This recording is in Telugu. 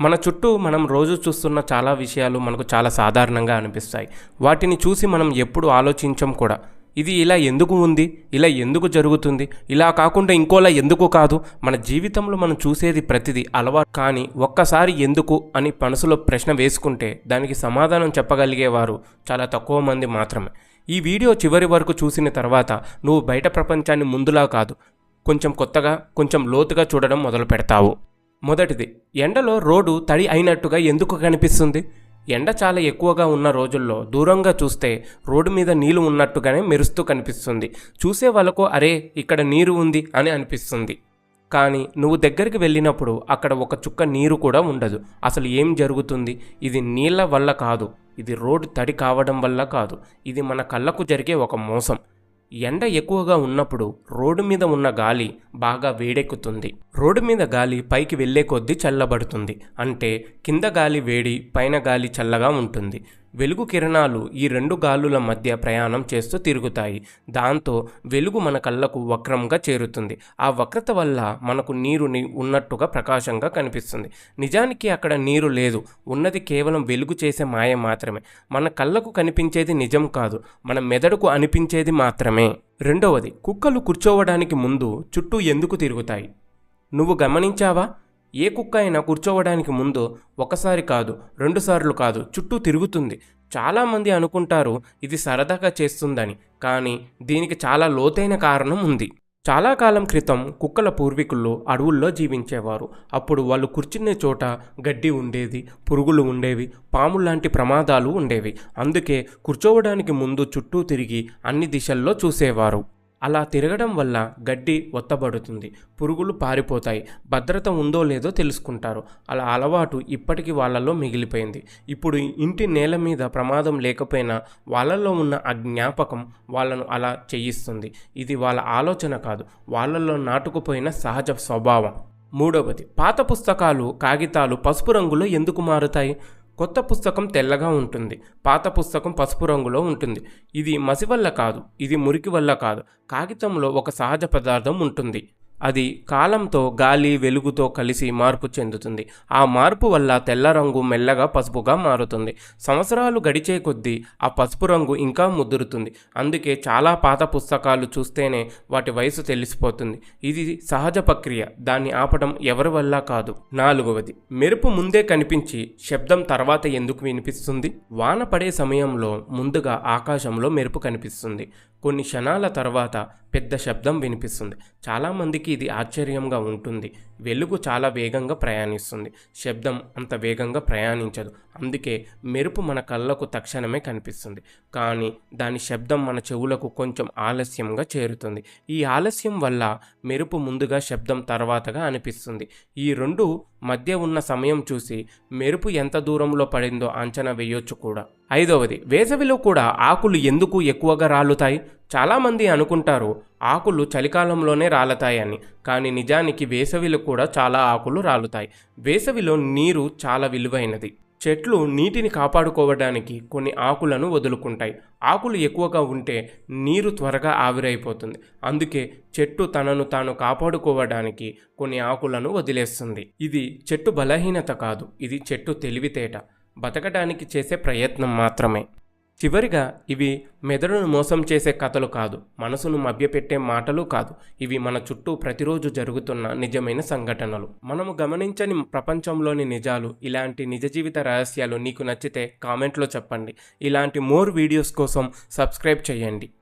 మన చుట్టూ మనం రోజు చూస్తున్న చాలా విషయాలు మనకు చాలా సాధారణంగా అనిపిస్తాయి. వాటిని చూసి మనం ఎప్పుడు ఆలోచించం కూడా. ఇది ఇలా ఎందుకు ఉంది? ఇలా ఎందుకు జరుగుతుంది? ఇలా కాకుండా ఇంకోలా ఎందుకు కాదు? మన జీవితంలో మనం చూసేది ప్రతిదీ అలవాటు. కానీ ఒక్కసారి ఎందుకు అని మనసులో ప్రశ్న వేసుకుంటే దానికి సమాధానం చెప్పగలిగేవారు చాలా తక్కువ మంది మాత్రమే. ఈ వీడియో చివరి వరకు చూసిన తర్వాత నువ్వు బయట ప్రపంచాన్ని ముందులా కాదు. కొంచెం కొత్తగా కొంచెం లోతుగా చూడడం మొదలు పెడతావు మొదటిది ఎండలో రోడ్డు తడి అయినట్టుగా ఎందుకు కనిపిస్తుంది? ఎండ చాలా ఎక్కువగా ఉన్న రోజుల్లో దూరంగా చూస్తే రోడ్డు మీద నీళ్ళు ఉన్నట్టుగానే మెరుస్తూ కనిపిస్తుంది. చూసే వాళ్ళకు అరే ఇక్కడ నీరు ఉంది అని అనిపిస్తుంది. కానీ నువ్వు దగ్గరికి వెళ్ళినప్పుడు అక్కడ ఒక చుక్క నీరు కూడా ఉండదు. అసలు ఏం జరుగుతుంది? ఇది నీళ్ళ వల్ల కాదు. ఇది రోడ్డు తడి కావడం వల్ల కాదు. ఇది మన కళ్ళకు జరిగే ఒక మోసం. ఎండ ఎక్కువగా ఉన్నప్పుడు రోడ్డు మీద ఉన్న గాలి బాగా వేడెక్కుతుంది. రోడ్డు మీద గాలి పైకి వెళ్ళే కొద్దీ చల్లబడుతుంది. అంటే కింద గాలి వేడి పైన గాలి చల్లగా ఉంటుంది. వెలుగు కిరణాలు ఈ రెండు గాలుల మధ్య ప్రయాణం చేస్తూ తిరుగుతాయి. దాంతో వెలుగు మన కళ్ళకు వక్రంగా చేరుతుంది. ఆ వక్రత వల్ల మనకు నీరుని ఉన్నట్టుగా ప్రకాశంగా కనిపిస్తుంది. నిజానికి అక్కడ నీరు లేదు. ఉన్నది కేవలం వెలుగు చేసే మాయ మాత్రమే. మన కళ్ళకు కనిపించేది నిజం కాదు. మన మెదడుకు అనిపించేది మాత్రమే. రెండవది కుక్కలు కూర్చోవడానికి ముందు చుట్టూ ఎందుకు తిరుగుతాయి? నువ్వు గమనించావా? ఏ కుక్క అయినా కూర్చోవడానికి ముందు ఒకసారి కాదు రెండుసార్లు కాదు చుట్టూ తిరుగుతుంది. చాలామంది అనుకుంటారు ఇది సరదాగా చేస్తుందని కానీ దీనికి చాలా లోతైన కారణం ఉంది. చాలా కాలం క్రితం కుక్కల పూర్వీకులు అడవుల్లో జీవించేవారు. అప్పుడు వాళ్ళు కూర్చునే చోట గడ్డి ఉండేది పురుగులు ఉండేవి పాములు లాంటి ప్రమాదాలు ఉండేవి. అందుకే కూర్చోవడానికి ముందు చుట్టూ తిరిగి అన్ని దిశల్లో చూసేవారు. అలా తిరగడం వల్ల గడ్డి ఒత్తబడుతుంది పురుగులు పారిపోతాయి భద్రత ఉందో లేదో తెలుసుకుంటారు. అలా అలవాటు ఇప్పటికీ వాళ్ళలో మిగిలిపోయింది. ఇప్పుడు ఇంటి నేల మీద ప్రమాదం లేకపోయినా వాళ్ళల్లో ఉన్న ఆ జ్ఞాపకం వాళ్ళను అలా చేయిస్తుంది. ఇది వాళ్ళ ఆలోచన కాదు వాళ్ళల్లో నాటుకుపోయిన సహజ స్వభావం. మూడవది పాత పుస్తకాలు కాగితాలు పసుపు రంగులో ఎందుకు మారుతాయి? కొత్త పుస్తకం తెల్లగా ఉంటుంది. పాత పుస్తకం పసుపు రంగులో ఉంటుంది. ఇది మసి వల్ల కాదు ఇది మురికి వల్ల కాదు. కాగితంలో ఒక సహజ పదార్థం ఉంటుంది. అది కాలంతో గాలి వెలుగుతో కలిసి మార్పు చెందుతుంది. ఆ మార్పు వల్ల తెల్ల రంగు మెల్లగా పసుపుగా మారుతుంది. సంవత్సరాలు గడిచే కొద్దీ ఆ పసుపు రంగు ఇంకా ముదురుతుంది. అందుకే చాలా పాత పుస్తకాలు చూస్తేనే వాటి వయసు తెలిసిపోతుంది. ఇది సహజ ప్రక్రియ. దాన్ని ఆపడం ఎవరి వల్ల కాదు. నాలుగవది. మెరుపు ముందే కనిపించి శబ్దం తర్వాత ఎందుకు వినిపిస్తుంది? వాన పడే సమయంలో ముందుగా ఆకాశంలో మెరుపు కనిపిస్తుంది. కొన్ని క్షణాల తర్వాత పెద్ద శబ్దం వినిపిస్తుంది. చాలామందికి ఇది ఆశ్చర్యంగా ఉంటుంది. వెలుగు చాలా వేగంగా ప్రయాణిస్తుంది. శబ్దం అంత వేగంగా ప్రయాణించదు. అందుకే మెరుపు మన కళ్ళకు తక్షణమే కనిపిస్తుంది. కానీ దాని శబ్దం మన చెవులకు కొంచెం ఆలస్యంగా చేరుతుంది. ఈ ఆలస్యం వల్ల మెరుపు ముందుగా శబ్దం తర్వాతగా అనిపిస్తుంది. ఈ రెండు మధ్య ఉన్న సమయం చూసి మెరుపు ఎంత దూరంలో పడిందో అంచనా వేయొచ్చు కూడా. ఐదవది వేసవిలో కూడా ఆకులు ఎందుకు ఎక్కువగా రాలుతాయి? చాలామంది అనుకుంటారు ఆకులు చలికాలంలోనే రాలతాయని. కానీ నిజానికి వేసవిలో కూడా చాలా ఆకులు రాలుతాయి. వేసవిలో నీరు చాలా విలువైనది. చెట్లు నీటిని కాపాడుకోవడానికి కొన్ని ఆకులను వదులుకుంటాయి. ఆకులు ఎక్కువగా ఉంటే నీరు త్వరగా ఆవిరైపోతుంది. అందుకే చెట్టు తనను తాను కాపాడుకోవడానికి కొన్ని ఆకులను వదిలేస్తుంది. ఇది చెట్టు బలహీనత కాదు. ఇది చెట్టు తెలివితేట. బతకడానికి చేసే ప్రయత్నం మాత్రమే. చివరిగా ఇవి మెదడును మోసం చేసే కథలు కాదు మనసును మభ్యపెట్టే మాటలు కాదు. ఇవి మన చుట్టూ ప్రతిరోజు జరుగుతున్న నిజమైన సంఘటనలు. మనము గమనించని ప్రపంచంలోని నిజాలు ఇలాంటి నిజ జీవిత రహస్యాలు నీకు నచ్చితే కామెంట్లో చెప్పండి. ఇలాంటి మోర్ వీడియోస్ కోసం సబ్స్క్రైబ్ చేయండి.